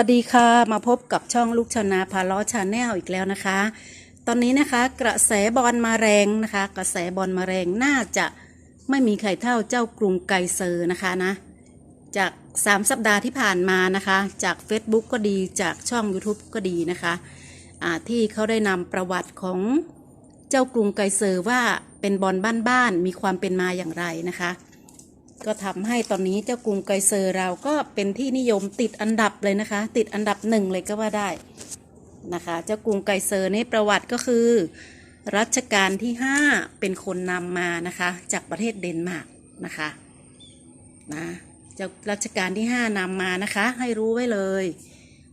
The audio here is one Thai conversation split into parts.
วัสดีค่ะ มาพบกับช่องลูกชนาพาล้อชาแนลอีกแล้วนะคะ ตอนนี้นะคะกระแสบอลมาแรงนะคะ กระแสบอลมาแรงน่าจะไม่มีใครเท่าเจ้ากรุงไกเซอร์นะคะนะ จาก 3 สัปดาห์ที่ผ่านมานะคะ จาก Facebook ก็ดีจากช่อง YouTube ก็ดีนะคะอ่าที่เขาได้นำประวัติของเจ้ากรุงไกเซอร์ว่าเป็นบอลบ้านๆมีความเป็นมาอย่างไรนะคะ ก็ทำให้ตอนนี้เจ้ากรุงไกเซอร์เราก็เป็นที่นิยมติดอันดับเลยนะคะ ติดอันดับหนึ่งเลยก็ว่าได้นะคะ เจ้ากรุงไกเซอร์นี่ประวัติก็คือ รัชกาลที่ 5 เป็นคนนำมานะคะ จากประเทศเดนมาร์กนะคะนะเจ้ารัชกาลที่ 5นำมานะคะ ให้รู้ไว้เลย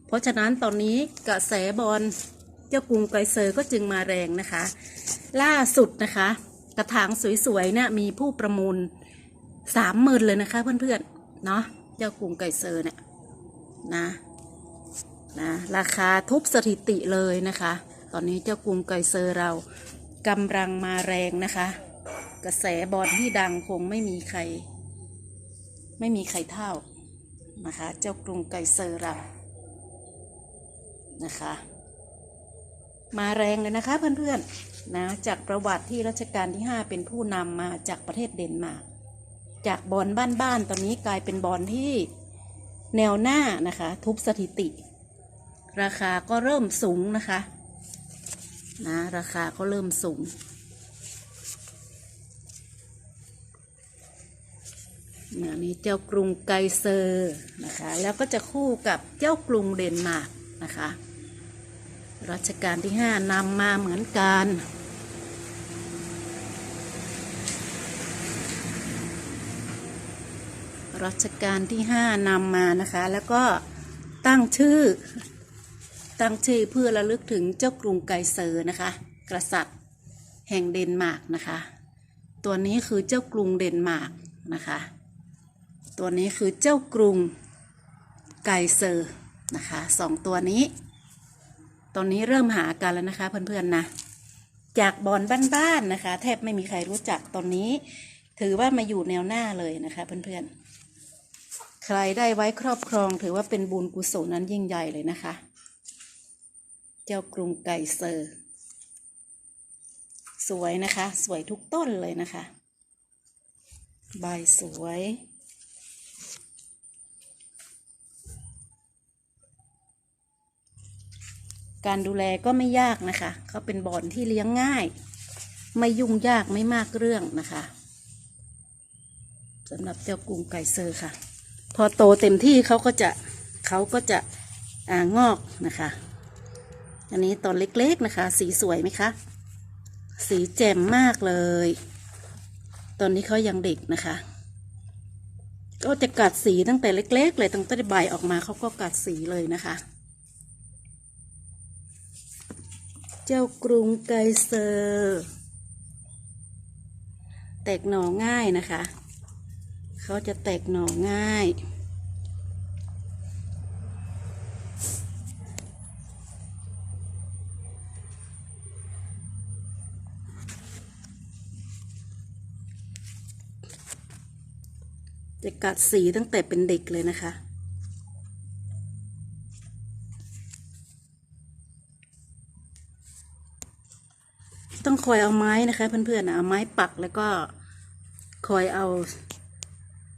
เพราะฉะนั้นตอนนี้กระแสบอลเจ้ากรุงไกเซอร์ก็จึงมาแรงนะคะ ล่าสุดนะคะ กระถางสวยๆเนี่ยมีผู้ประมูล สามหมื่นเลยนะคะเพื่อนๆ เนาะเจ้ากรุงไก่เซอร์เนี่ยนะนะราคาทุบสถิติเลยนะคะ ตอนนี้เจ้ากรุงไก่เซอร์เรากำลังมาแรงนะคะ กระแสบอลที่ดังคงไม่มีใคร ไม่มีใครเท่านะคะ เจ้ากรุงไก่เซอร์เรานะคะ มาแรงเลยนะคะเพื่อนๆนะจากประวัติที่รัชกาลที่ 5 เป็นผู้นำมาจากประเทศเดนมาร์ก จากบอลบ้านๆตอนนี้กลายเป็นบอลที่แนวหน้านะคะ ทุบสถิติ ราคาก็เริ่มสูงนะคะนะราคาก็เริ่มสูงเนี่ยนี่เจ้ากรุงไกเซอร์นะคะ แล้วก็จะคู่กับเจ้ากรุงเดนมาร์กนะคะ รัชกาลที่ห้านำมาเหมือนกัน รัชกาลที่ห้านำมานะคะ แล้วก็ตั้งชื่อ ตั้งชื่อเพื่อระลึกถึงเจ้ากรุงไกเซอร์นะคะ กษัตริย์แห่งเดนมาร์กนะคะ ตัวนี้คือเจ้ากรุงเดนมาร์กนะคะ ตัวนี้คือเจ้ากรุงไกเซอร์นะคะสองตัวนี้ ตอนนี้เริ่มหากันแล้วนะคะเพื่อนๆนะ จากบอลบ้านๆนะคะ แทบไม่มีใครรู้จักตอนนี้ ถือว่ามาอยู่แนวหน้าเลยนะคะเพื่อนๆ ใครได้ไว้ครอบครองถือว่าเป็นบุญกุศลนั้นยิ่งใหญ่เลยนะคะ เจ้ากรุงไก่เซอร์ สวยนะคะ สวยทุกต้นเลยนะคะ ใบสวย การดูแลก็ไม่ยากนะคะ เขาเป็นบอนที่เลี้ยงง่าย ไม่ยุ่งยากไม่มากเรื่องนะคะสำหรับเจ้ากรุงไก่เซอร์ค่ะ พอโตเต็มที่เขาก็จะเขาก็จะอ่างอกนะคะ อันนี้ตอนเล็กๆนะคะ สีสวยไหมคะ สีแจ่มมากเลย ตอนนี้เขายังเด็กนะคะ ก็จะกัดสีตั้งแต่เล็ก ๆ เลยตั้งแต่ใบออกมาเขาก็กัดสีเลยนะคะ เจ้ากรุงไกเซอร์ แตกหน่อง่ายนะคะ เขาจะแตกหน่อง่าย จะกัดสีตั้งแต่เป็นเด็กเลยนะคะต้องคอยเอาไม้นะคะเพื่อนๆเอาไม้ปักแล้วก็คอยเอา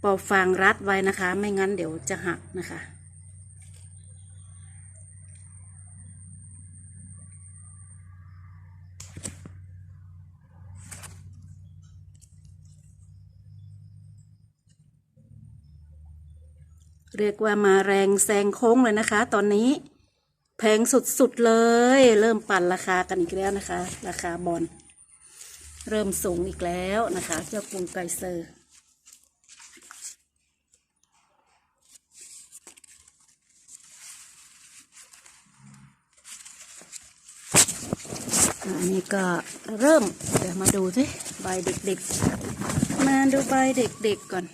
ปอบฟางรัดไว้นะคะ ไม่งั้นเดี๋ยวจะหักนะคะ เรียกว่ามาแรงแซงโค้งเลยนะคะ ตอนนี้แพงสุดๆเลย เริ่มปั่นราคากันอีกแล้วนะคะ ราคาบอลเริ่มสูงอีกแล้วนะคะ เจ้ากรุงไกเซอร์ อั นนี้ก็เริ่มเดี๋ยวมาดูสิใบเด็กๆ มาดูใบเด็กๆก่อน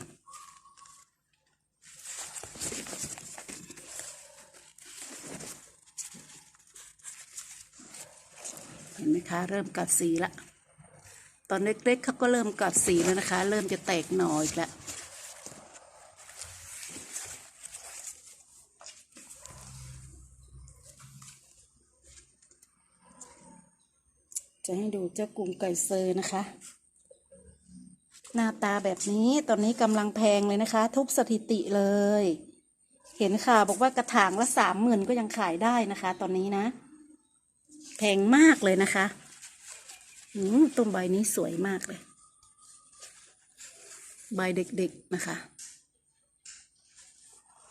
เห็นไหมคะ เริ่มกัดสีละ ตอนเล็กๆเขาก็เริ่มกัดสีแล้วนะคะ เริ่มจะแตกหน่ออีกแล้ว จะให้ดูเจ้ากรุงไก่เซอร์นะคะ หน้าตาแบบนี้ตอนนี้กำลังแพงเลยนะคะ ทุบสถิติเลย เห็นข่าวบอกว่ากระถางละสามหมื่นก็ยังขายได้นะคะ ตอนนี้นะ แพงมากเลยนะคะอืมต้นใบนี้สวยมากเลย ใบเด็กๆนะคะ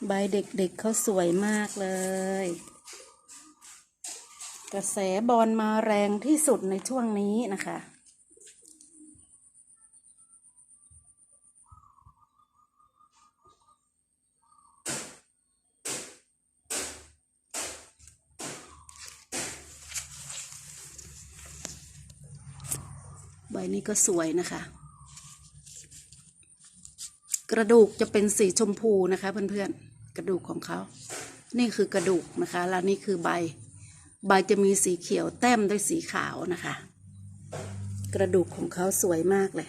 ใบเด็กๆเขาสวยมากเลย กระแสบอลมาแรงที่สุดในช่วงนี้นะคะ ใบนี้ก็สวยนะคะ กระดูกจะเป็นสีชมพูนะคะเพื่อนๆ กระดูกของเขา นี่คือกระดูกนะคะ แล้วนี่คือใบ ใบจะมีสีเขียวแต้มด้วยสีขาวนะคะ กระดูกของเขาสวยมากเลย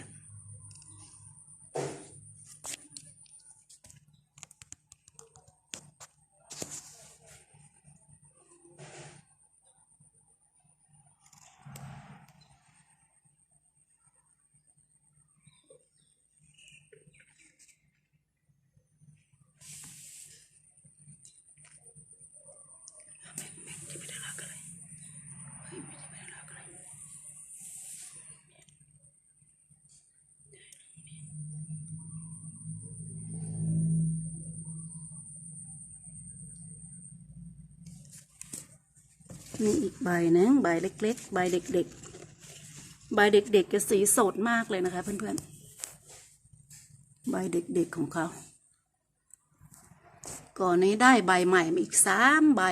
มีอีกใบหนึงใบเล็ก ๆ ใบเด็ก ๆ ใบเด็ก ๆ จะสีสดมากเลยนะคะ เพื่อนๆ ใบเด็ก ๆ ของเขา ก่อนนี้ได้ใบใหม่มาอีกสามใบ